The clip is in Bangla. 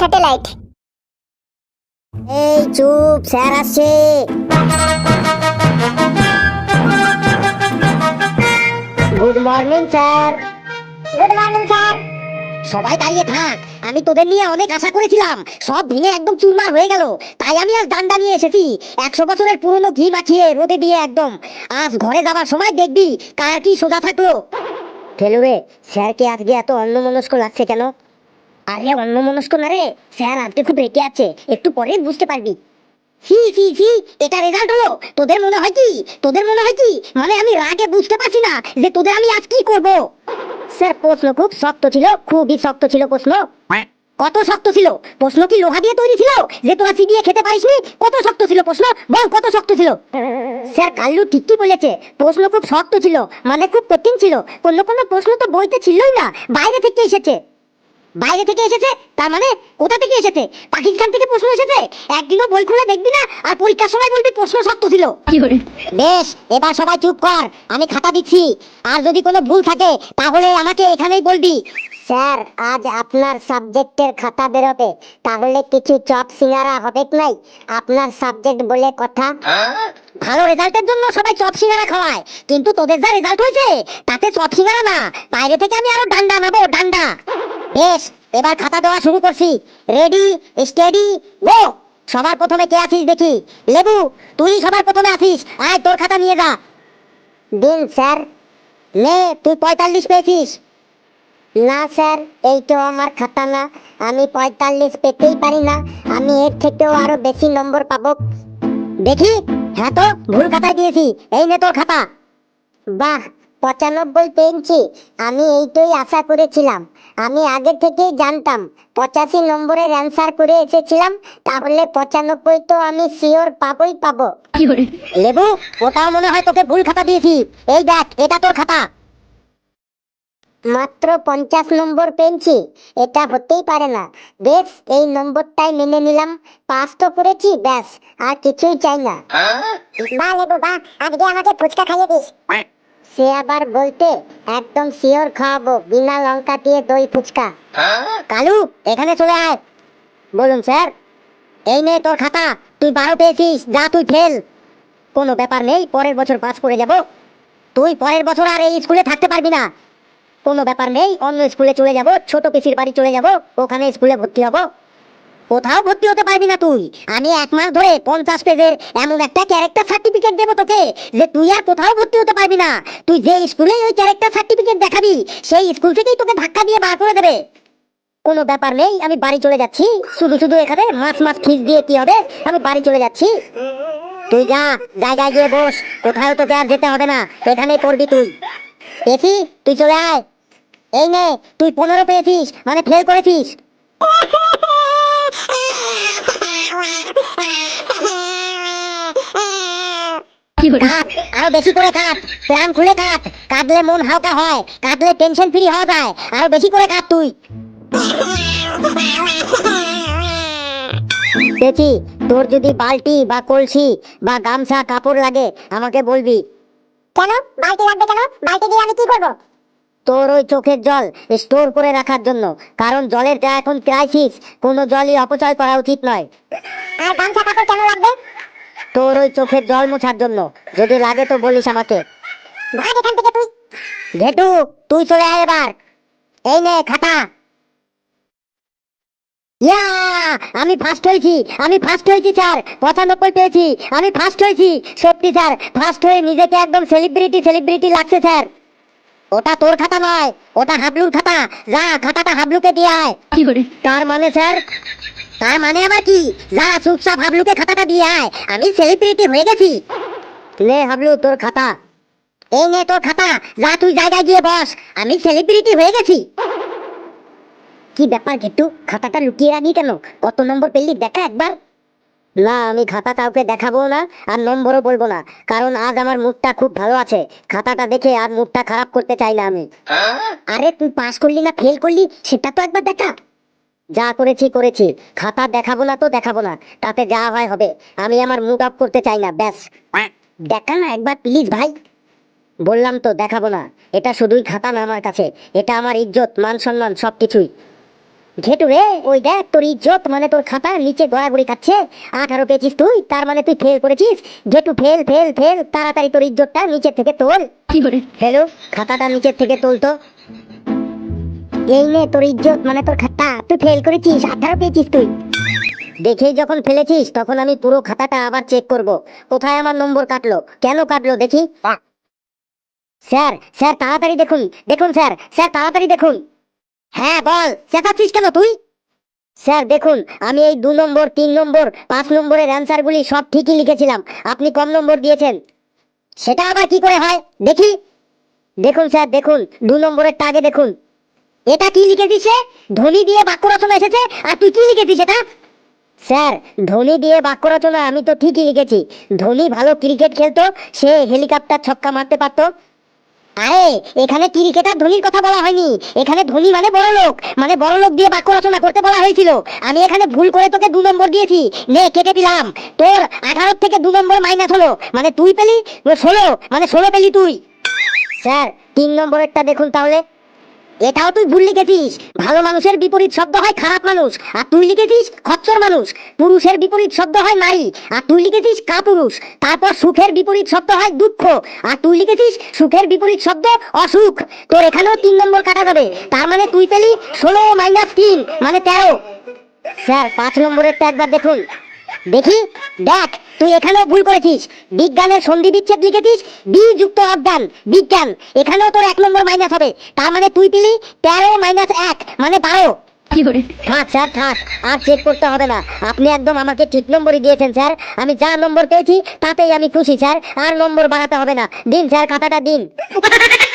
স্যাটেলাইট। এই চুপ, স্যার আসছে। Good morning, sir. Good morning, sir. সবাই দাঁড়িয়ে থাক, আমি তোদের নিয়ে অনেক আশা করেছিলাম। সব ভেঙে একদম চুরমার হয়ে গেল। তাই আমি আজ ডান্ডা নিয়ে এসেছি। একশো বছরের পুরনো ঘি মাখিয়ে রোদে দিয়ে একদম। আজ ঘরে যাবার সময় দেখবি কার কি সোজা থাকল। ফেলুরে স্যারকে আজকে এত অন্যমনস্ক লাগছে কেন? আরে অন্যমনস্ক না রে। স্যার আজকে খুব রেগে আছে। একটু পরে বুঝতে পারবি। ফি ফি ফি এটা রেজাল্ট হলো। তোদের মনে হয় কি? তোদের মনে হয় কি? মানে আমি রাগে বুঝতে পারছি না যে তোদের আমি আজ কি করব। স্যার প্রশ্ন খুব শক্ত ছিল খুবই শক্ত ছিল প্রশ্ন। কত শক্ত ছিল? প্রশ্ন কি লোহা দিয়ে তৈরি ছিল? যে তোরা চিবিয়ে খেতে পারিসনি? কত শক্ত ছিল প্রশ্ন? বল কত শক্ত ছিল? স্যার কাল্লু ঠিকই বলেছে। প্রশ্ন খুব শক্ত ছিল মানে খুব কঠিন ছিল। কোনো কোনো প্রশ্ন তো বইতে ছিলই না। বাইরে থেকে এসেছে। বাইরে থেকে এসেছে? তার মানে কোথা থেকে এসেছে? পাকিস্তান থেকে প্রশ্ন এসেছে? একদিনও বই খুলে দেখবি না? আর পরীক্ষার সময় বলবি প্রশ্ন শক্ত ছিল। বেশ এবার সবাই চুপ কর। আমি খাতা দিচ্ছি। আর যদি কোনো ভুল থাকে তাহলে আমাকে এখানেই বলবি। স্যার আজ আপনার সাবজেক্টের খাতা বেরোবে। তাহলে কিছু চপ সিঙ্গারা হবে কি নাই? আপনার সাবজেক্ট বলে কথা। ভালো রেজাল্টের জন্য সবাই চপ সিঙ্গারা খাওয়ায়। কিন্তু তোদের যা রেজাল্ট হয়েছে তাতে চপ সিঙ্গারা না। বাইরে থেকে আমি আরও ডান্ডা নেব ডান্ডা। বেশ, এবার খাতা দেওয়া শুরু করছি। রেডি স্টেডি গো সবার প্রথমে কে আছিস দেখি? লেবু, তুই সবার প্রথমে আছিস। আয়, তোর খাতা নিয়ে যা। দিন স্যার। নে, তুই পঁয়তাল্লিশ পেয়েছিস। না, স্যার, এই তো আমার খাতা না। আমি পঁয়তাল্লিশ পেতেই পারি না। আমি এর থেকেও আরও বেশি নম্বর পাবো। দেখি হ্যাঁ তো, ভুল খাতায় দিয়েছি। এই নে তোর খাতা। বাহ পঁচানব্বই পেয়েছি। আমি এইটাই আশা করেছিলাম। আমি আগে থেকেই জানতাম পঁচাশি নম্বরের অ্যান্সার করে এসেছিলাম তাহলে পঁচানব্বই তো আমি শিওর পাবোই পাবো। লেবু ওটাও মনে হয় তোকে ভুল খাতা দিয়েছি। এই দেখ এটা তোর খাতা। মাত্র পঞ্চাশ নম্বর পেয়েছি। এটা হতেই পারে না। বেশ এই নম্বরটাই মেনে নিলাম। পাস তো করেছি ব্যাস আর কিছুই চাই না। বা লেবু বা আজকে আমাকে ফুচকা খাইয়ে দিস। সে আবার বলতে একদম শিওর খাওয়াবো বিনা লঙ্কা দিয়ে দই ফুচকা। কালু এখানে চলে আয়। বলুন স্যার এই নে তোর খাতা তুই বারো পেয়েছিস যা তুই ফেল। কোনো ব্যাপার নেই পরের বছর পাস করে যাব। তুই পরের বছর আর এই স্কুলে থাকতে পারবি না। কোনো ব্যাপার নেই অন্য স্কুলে চলে যাব ছোট পিসির বাড়ি চলে যাব ওখানে স্কুলে ভর্তি হব। কোথাও ভর্তি হতে পারবি না তুই। আমি এক মাস ধরে পঞ্চাশ পেজের এমন একটা ক্যারেক্টার সার্টিফিকেট দেবো তোকে, যে তুই আর কোথাও ভর্তি হতে পারবি না। তুই যে স্কুলে ওই ক্যারেক্টার সার্টিফিকেট দেখাবি, সেই স্কুল থেকেই তোকে ধাক্কা দিয়ে বার করে দেবে। কোনো ব্যাপার নেই, আমি বাড়ি চলে যাচ্ছি। শুধু শুধু এখানে মাছ মাছ খিস দিয়ে কি হবে, আমি বাড়ি চলে যাচ্ছি। তুই যা, জায়গায় গিয়ে বস, কোথাও তোকে আর যেতে হবে না, এখানেই পড়বি তুই। পেয়েছি, তুই চলে আয়। এই নে, তুই পনেরো পেয়েছিস মানে ফেল করেছিস। আরও বেশি করে কাঁদ প্রাণ খুলে কাঁদ কাঁদলে মন হালকা হয় কাঁদলে টেনশন ফ্রি হওয়া যায় আরও বেশি করে কাঁদ তুই। পেয়েছি তোর যদি বালতি বা কলসি বা গামছা কাপড় লাগে আমাকে বলবি। কেন? বালতি লাগবে কেন? বালতি দিয়ে আমি কি করব? তোর ওই চোখের জল স্টোর করে রাখার জন্য কারণ জলের যা এখন ক্রাইসিস কোনো জলই অপচয় করা উচিত নয়। আর গামছা কাপড় কেন লাগবে? তোর ওই চোখের জল মোছার জন্য যদি লাগে তো বলিস আমাকে। ভাগ এখান থেকে তুই। ঘেটু তুই চলে আয় এবার। এই নে খাতা। ইয়া আমি ফার্স্ট হয়েছি আমি ফার্স্ট হয়েছি স্যার পঁচানব্বই পেয়েছি আমি ফার্স্ট হয়েছি। সত্যি স্যার ফার্স্ট হয়ে নিজেকে একদম সেলিব্রিটি সেলিব্রিটি লাগছে স্যার ওটা তোর খাতা নয় ওটা হাবলুর খাতা। যা খাতাটা হাবলুকে দিয়ে আয়। তার মানে স্যার তার মানে আবার কি? যা চুপচাপ হাবলুকে খাতাটা দিয়ে আয় আমি সেলিব্রিটি হয়ে গেছি। লে হাবলু তোর খাতা। এই নে তোর খাতা যা তুই জায়গায় গিয়ে বস আমি সেলিব্রিটি হয়ে গেছি। কি ব্যাপার গেটু খাতাটা লুকিয়ে রাখি কেন? কত নম্বর পেলি? দেখা একবার। না আমি খাতা কাউকে দেখাবো না আর নম্বরও বলব না। কারণ আজ আমার মুডটা খুব ভালো আছে। খাতাটা দেখে আর মুডটা খারাপ করতে চাই না আমি। আরে তুই পাস করলি না ফেল করলি? সেটা তো একবার দেখা। যা করেছি করেছি। খাতা দেখাবো না তো দেখাবো না। তাতে যা হয় হবে। আমি আমার মুড আপ করতে চাই না ব্যাস। দেখা না একবার প্লিজ ভাই। বললাম তো দেখাবো না। এটা শুধুই খাতা না আমার কাছে। এটা আমার ইজ্জত মান সম্মান সব কিছুই ঘেটু রে ওই দেখ তোর ইজ্জত মানে তোর খাতা নিচে গড়াগড়ি কাচ্ছে আঠারো পেয়েছিস তুই তার মানে তুই ফেল করেছিস। ঘেটু ফেল ফেল ফেল তাড়াতাড়ি তোর ইজ্জতটা নিচের থেকে তোল। কি করে? হ্যালো খাতাটা নিচের থেকে তোল তো। এই নে তোর ইজ্জত মানে তোর খাতা তুই ফেল করেছিস আঠারো পেয়েছিস তুই। দেখেই যখন ফেলেছিস তখন আমি পুরো খাতাটা আবার চেক করব। কোথায় আমার নম্বর কাটলো? কেন কাটলো দেখি? স্যার স্যার তাড়াতাড়ি দেখুন দেখুন স্যার স্যার তাড়াতাড়ি দেখুন। হ্যাঁ বল। চেঁচাচ্ছিস কেন তুই? স্যার, দেখুন, আমি এই দু নম্বর, তিন নম্বর, পাঁচ নম্বরের অ্যান্সারগুলি সব ঠিকই লিখেছিলাম। আপনি কম নম্বর দিয়েছেন। সেটা আবার কি করে হয়? দেখি। দেখুন, স্যার, দেখুন, দু নম্বরের টাগে দেখুন। এটা কি লিখেছিস ধনী দিয়ে বাক্য রচনা এসেছে? আর তুই কি লিখেছিস এটা? স্যার ধোনি দিয়ে বাক্য রচনা আমি তো ঠিকই লিখেছি। ধোনি ভালো ক্রিকেট খেলতো, সে হেলিকপ্টার ছক্কা মারতে পারতো। আরে, এখানে ক্রিকেটার ধোনির কথা বলা হয়নি। এখানে ধোনি মানে বড় লোক। মানে বড় লোক দিয়ে বাক্য রচনা করতে বলা হয়েছিল। আমি এখানে ভুল করে তোকে দু নম্বর দিয়েছি। নে, কেটে দিলাম। তোর আঠারো থেকে দু নম্বর মাইনাস হলো। মানে তুই পেলি? ষোলো। মানে ষোলো পেলি তুই। স্যার, তিন নম্বরেরটা দেখুন তাহলে। এটাও তুই ভুল লিখেছিস। ভালো মানুষের বিপরীত শব্দ হয় খারাপ মানুষ, আর তুই লিখেছিস খচ্চর মানুষ। পুরুষের বিপরীত শব্দ হয় নারী, আর তুই লিখেছিস কাপুরুষ। তারপর সুখের বিপরীত শব্দ হয় দুঃখ, আর তুই লিখেছিস সুখের বিপরীত শব্দ অসুখ। তোর এখানেও তিন নম্বর কাটা যাবে। তার মানে তুই পেলি ষোলো মাইনাস তিন মানে তেরো। স্যার, পাঁচ নম্বরেরটা একবার দেখুন। দেখি, দেখ। তুই এখানেও ভুল করেছিস। বিজ্ঞানের সন্ধি বিচ্ছেদ লিখেছিস বি যুক্ত অজ্ঞান বিজ্ঞান। এখানেও তোর এক নম্বর মাইনাস হবে। তার মানে তুই পেলি তেরো মাইনাস এক মানে বারো। থাক স্যার থাক আর চেক করতে হবে না। আপনি একদম আমাকে ঠিক নম্বরই দিয়েছেন স্যার। আমি যা নম্বর পেয়েছি তাতেই আমি খুশি স্যার। আর নম্বর বাড়াতে হবে না। দিন স্যার খাতাটা দিন।